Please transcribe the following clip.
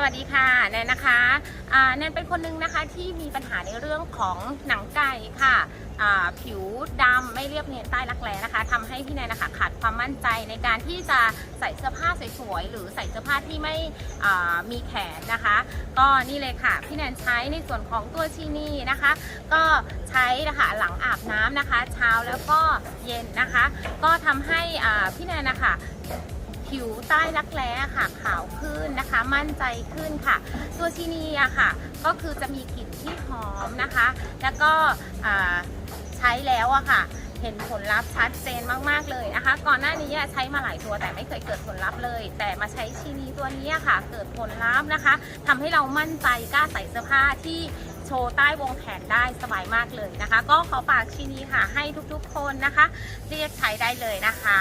สวัสดีค่ะแนนนะคะแนนเป็นคนหนึงนะคะที่มีปัญหาในเรื่องของหนังไก่ค่ะผิวดำไม่เรียบเนียนใต้รักแร้นะคะทำให้พี่แนนนะคะขาดความมั่นใจในการที่จะใส่เสื้อผ้าสวยๆหรือใส่เสื้อผ้าที่ไม่มีแขนนะคะ ก็นี่เลยค่ะพี่แนนใช้ในส่วนของตัวชีนี่นะคะ ก็ใช้นะคะหลังอาบน้ำนะคะ เช้าแล้วก็เย็นนะคะ ก็ทำให้พี่แนนนะคะ ผิวใต้รักแร้ค่ะขาวขึ้นนะคะ มั่นใจขึ้นค่ะ ตัวชีนีอะค่ะ ก็คือจะมีกลิ่นที่หอมนะคะ แล้วก็ใช้แล้วอะค่ะเห็นผลลัพธ์ชัดเจนมาก ๆ เลยนะคะ ก่อนหน้านี้ใช้มาหลายตัวแต่ไม่เคยเกิดผลลัพธ์เลย แต่มาใช้ชีนีตัวนี้ค่ะ เกิดผลลัพธ์นะคะทำให้เรามั่นใจกล้าใส่เสื้อผ้าที่โชว์ใต้วงแขนได้สบายมากเลยนะคะ ก็ขอฝากชีนีค่ะให้ทุกๆคนนะคะ เรียกใช้ได้เลยนะคะ